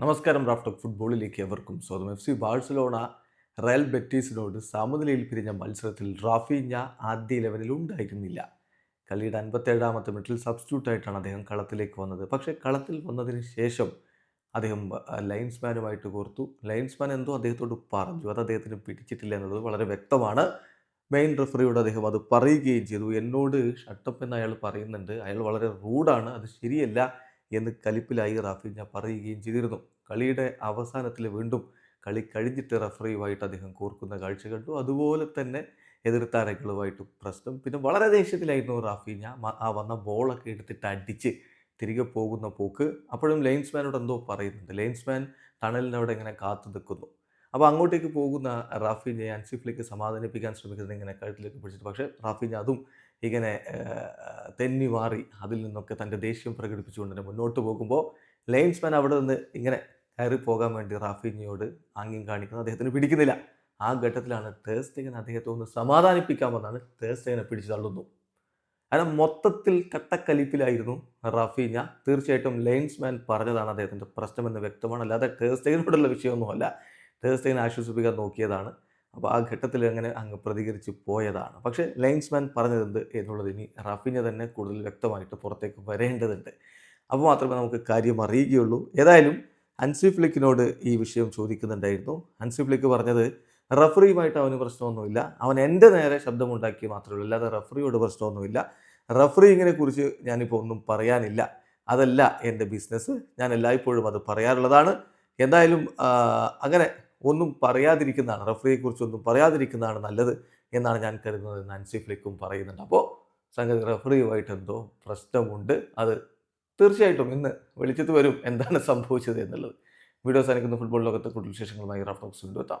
നമസ്കാരം റാഫ്റ്റർ ഫുട്ബോളിലേക്ക് എവർക്കും സ്വാഗതം. എഫ് സി ബാഴ്സലോണ റയൽ ബെറ്റീസിനോട് സമനിലയിൽ പിരിഞ്ഞ മത്സരത്തിൽ റാഫീഞ്ഞ ആദ്യ ഇലവനിൽ ഉണ്ടായിരുന്നില്ല. കളിയുടെ അൻപത്തേഴാമത്തെ മിനിറ്റിൽ സബ്സ്റ്റിറ്റ്യൂട്ട് ആയിട്ടാണ് അദ്ദേഹം കളത്തിലേക്ക് വന്നത്. പക്ഷേ കളത്തിൽ വന്നതിന് ശേഷം അദ്ദേഹം ലൈൻസ്മാനുമായിട്ട് കോർത്തു. ലൈൻസ്മാൻ എന്തോ അദ്ദേഹത്തോട് പറഞ്ഞു. അത് അദ്ദേഹത്തിന് പിടിച്ചിട്ടില്ല എന്നുള്ളത് വളരെ വ്യക്തമാണ്. മെയിൻ റെഫറിയോട് അദ്ദേഹം അത് പറയുകയും ചെയ്തു. എന്നോട് ഷട്ടപ്പ് എന്ന് അയാൾ പറയുന്നുണ്ട്. അയാൾ വളരെ റൂഡാണ് അത് ശരിയല്ല. എന്ന് കലിപ്പിലായി റാഫിഞ്ഞ പറയുകയും ചെയ്തിരുന്നു. കളിയുടെ അവസാനത്തിൽ വീണ്ടും കളി കഴിഞ്ഞിട്ട് റഫറിയുമായിട്ട് അദ്ദേഹം കോർക്കുന്ന കാഴ്ച കണ്ടു. അതുപോലെ തന്നെ എതിർത്താരങ്ങളുമായിട്ട് പ്രശ്നം. പിന്നെ വളരെ ദേഷ്യത്തിലായിരുന്നു റാഫിഞ്ഞ ആ വന്ന ബോളൊക്കെ എടുത്തിട്ട് അടിച്ച് തിരികെ പോകുന്ന പോക്ക് അപ്പോഴും ലൈൻസ്മാനോട് എന്തോ പറയുന്നുണ്ട്. ലൈൻസ്മാൻ ടണലിനവിടെ ഇങ്ങനെ കാത്തു നിൽക്കുന്നു അപ്പോൾ അങ്ങോട്ടേക്ക് പോകുന്ന റാഫിനെ അൻസിഫിലേക്ക് സമാധാനിപ്പിക്കാൻ ശ്രമിക്കുന്നത് ഇങ്ങനെ കഴുത്തിലേക്ക് പിടിച്ചിട്ട്. പക്ഷേ റാഫിനെ അതും ഇങ്ങനെ തെന്നി മാറി അതിൽ നിന്നൊക്കെ തന്റെ ദേഷ്യം പ്രകടിപ്പിച്ചുകൊണ്ട് തന്നെ മുന്നോട്ട് പോകുമ്പോൾ ലൈൻസ്മാൻ അവിടെ നിന്ന് ഇങ്ങനെ കയറി പോകാൻ വേണ്ടി റാഫിനിയോട് ആംഗ്യം കാണിക്കുന്നത് അദ്ദേഹത്തിന് പിടിക്കുന്നില്ല. ആ ഘട്ടത്തിലാണ് തേഴ്സ്റ്റേഗൻ അദ്ദേഹത്തെ ഒന്ന് സമാധാനിപ്പിക്കാമെന്നാണ് തേഴ്സ്റ്റേഗനെ പിടിച്ചു തള്ളുന്നു. കാരണം മൊത്തത്തിൽ കട്ടക്കലിപ്പിലായിരുന്നു റാഫീഞ്ഞ തീർച്ചയായിട്ടും ലൈൻസ്മാൻ പറഞ്ഞതാണ് അദ്ദേഹത്തിന്റെ പ്രശ്നമെന്ന് വ്യക്തമാണ്. അല്ലാതെ തേഴ്സ്റ്റേഗനോടുള്ള വിഷയമൊന്നുമല്ല. തേഴ്സ്റ്റേഗനെ ആശ്വസിപ്പിക്കാൻ നോക്കിയതാണ്. അപ്പോൾ ആ ഘട്ടത്തിൽ അങ്ങനെ അങ്ങ് പ്രതികരിച്ച് പോയതാണ്. പക്ഷേ ലൈൻസ്മാൻ പറഞ്ഞതെന്ത് എന്നുള്ളത് ഇനി റാഫിഞ്ഞ തന്നെ കൂടുതൽ വ്യക്തമായിട്ട് പുറത്തേക്ക് വരേണ്ടതുണ്ട്. അപ്പോൾ മാത്രമേ നമുക്ക് കാര്യം അറിയുകയുള്ളൂ. ഏതായാലും അൻസി ഫ്ലിക്കിനോട് ഈ വിഷയം ചോദിക്കുന്നുണ്ടായിരുന്നു. അൻസി ഫ്ലിക്ക് പറഞ്ഞത് റഫറിയുമായിട്ട് അവന് പ്രശ്നമൊന്നുമില്ല. അവൻ എന്റെ നേരെ ശബ്ദമുണ്ടാക്കി മാത്രമേ ഉള്ളൂ. അല്ലാതെ റഫറിയോട് പ്രശ്നമൊന്നുമില്ല. റഫറിങ്ങിനെ കുറിച്ച് ഞാനിപ്പോൾ ഒന്നും പറയാനില്ല. അതല്ല എന്റെ ബിസിനസ് ഞാൻ എല്ലായ്പ്പോഴും അത് പറയാറുള്ളതാണ്. എന്തായാലും അങ്ങനെ ഒന്നും പറയാതിരിക്കുന്നതാണ് റഫറിയെക്കുറിച്ച് ഒന്നും പറയാതിരിക്കുന്നതാണ് നല്ലത് എന്നാണ് ഞാൻ കരുതുന്നത് നാൻസി ഫ്ലിക്കും പറയുന്നുണ്ട്. അപ്പോൾ സംഗതി റഫറിയുമായിട്ട് എന്തോ പ്രശ്നമുണ്ട്. അത് തീർച്ചയായിട്ടും ഇന്ന് വെളിച്ചത്ത് വരും എന്താണ് സംഭവിച്ചത് എന്നുള്ളത്. വീഡിയോസ് അനുക്കുന്ന ഫുട്ബോൾ ലോകത്തെ കൂടുതൽ വിശേഷങ്ങളുമായി റഫ്റ്റോക്സ് കൊണ്ടുവെത്താം